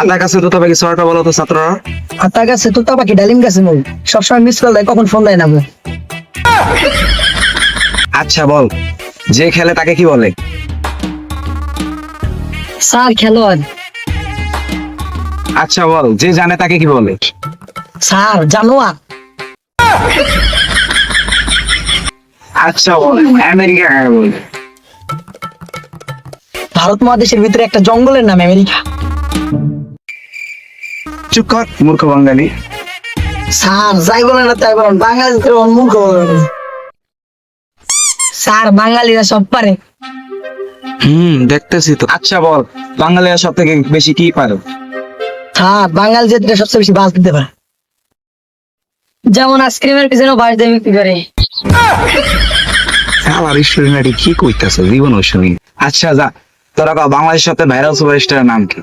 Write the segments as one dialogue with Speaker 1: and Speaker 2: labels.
Speaker 1: আপনার কাছে বলো তো ছাত্ররা।
Speaker 2: তোতা পাখি ডালিম গাছে মই সবসময় মিস কল দেয় কখন ফোন দেয় না
Speaker 1: আচ্ছা বল। যে খেলে তাকে কি বলে?
Speaker 2: স্যার খেলোয়াড়।
Speaker 1: আচ্ছা বল। যে জানে তাকে কি বলে?
Speaker 2: স্যার জানোয়ার।
Speaker 1: আচ্ছা বল। আমেরিকা কাকে বলে?
Speaker 2: ভারত মহাদেশের ভিতরে একটা জঙ্গলের নাম আমেরিকা।
Speaker 1: চুপ কর মূর্খ বাঙালি।
Speaker 2: স্যার যাই বলেন না তাই বলেন বাঙালিদের অন্মুখ স্যার বাঙালিরা সব পারে।
Speaker 1: হুম দেখতেছি তো। আচ্ছা বল বাঙালিরা সব থেকে বেশি কি পারে?
Speaker 2: স্যার বাঙালি জাতিটা সবচেয়ে বেশি বাস দিতে পারে। যেমন আইসক্রিমের পিছনে বাস দিয়ে বিক্রি করে।
Speaker 1: আমার স্টুডেন্ট কি কইতাছে? জীবন শুনি আচ্ছা যা তোরা বাংলাদেশের সাথে ভাইরাল সুপারস্টারের নাম কি?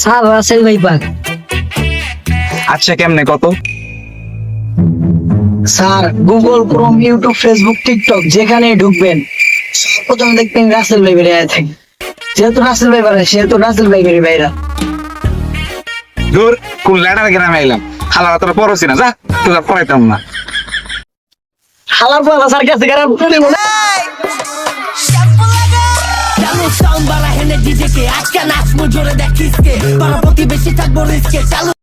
Speaker 2: স্যার রাসেল ভাই পাক
Speaker 1: আচ্ছা কেমনে কত?
Speaker 2: Sir Google Chrome YouTube Facebook TikTok যেখানে ঢুকবেন প্রথমে দেখবেন রাসেল ভাই বেরিয়ে থাকে যেহেতু রাসেল ভাই সেহেতু রাসেল ভাই বেরিয়ে বাইরা।
Speaker 1: দূর কোন ল্যাডার গ্রামে এলাম খালা তোরা পড়ছি না যা তোরা পড়াইতাম না।
Speaker 2: হালার পর স্যার কাছে গেলাম
Speaker 3: সাউন্ড বাড়া হেনে ডিজে কে আজকে নাচবো, জোরে দেখিস কে পাড়া প্রতিবেশী থাকব রিস্কে। চালু